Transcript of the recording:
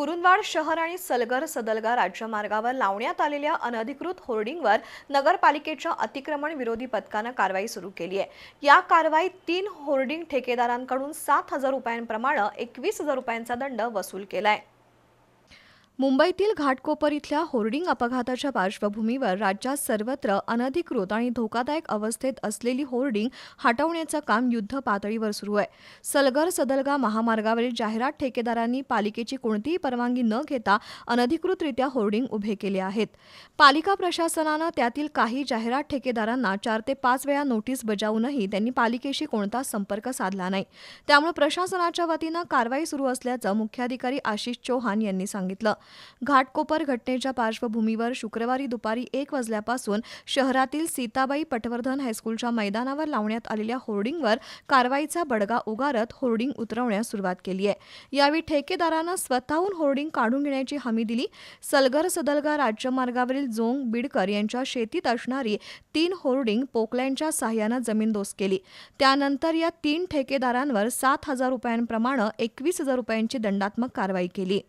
कुरुंदवाड शहर आणि सलगर सदलगा राज्यमार्गावर लावण्यात आलेल्या अनधिकृत होर्डिंगवर नगरपालिकेच्या अतिक्रमण विरोधी पथकानं कारवाई सुरू केली आहे. या कारवाईत तीन होर्डिंग ठेकेदारांकडून सात हजार रुपयांप्रमाणे एकवीस हजार रुपयांचा दंड वसूल केलाय. मुंबईतील घाटकोपर इथल्या होर्डिंग अपघाताच्या पार्श्वभूमीवर राज्यात सर्वत्र अनधिकृत आणि धोकादायक अवस्थेत असलेली होर्डिंग हटवण्याचं काम युद्ध पातळीवर सुरू आहे. सलगर सदलगा महामार्गावरील जाहिरात ठेकेदारांनी पालिकेची कोणतीही परवानगी न घेता अनधिकृतरित्या होर्डिंग उभे केले आहेत. पालिका प्रशासनानं त्यातील काही जाहिरात ठेकेदारांना चार ते पाच वेळा नोटीस बजावूनही त्यांनी पालिकेशी कोणता संपर्क साधला नाही. त्यामुळे प्रशासनाच्या वतीनं कारवाई सुरू असल्याचं मुख्याधिकारी आशिष चौहान यांनी सांगितलं. घाटकोपर घटनेच्या पार्श्वभूमीवर शुक्रवारी दुपारी एक वाजल्यापासून शहरातील सीताबाई पटवर्धन हायस्कूलच्या मैदानावर लावण्यात आलेल्या होर्डिंगवर कारवाईचा बडगा उगारत होर्डिंग उतरवण्यास सुरुवात केली आहे. यावेळी ठेकेदारानं स्वतःहून होर्डिंग काढून घेण्याची हमी दिली. सलगर सदलगा राज्यमार्गावरील जोंग बिडकर यांच्या शेतीत असणारी तीन होर्डिंग पोकलँडच्या सहाय्यानं जमीनदोस्त केली. त्यानंतर या तीन ठेकेदारांवर सात हजार रुपयांप्रमाणे एकवीस हजार रुपयांची दंडात्मक कारवाई केली.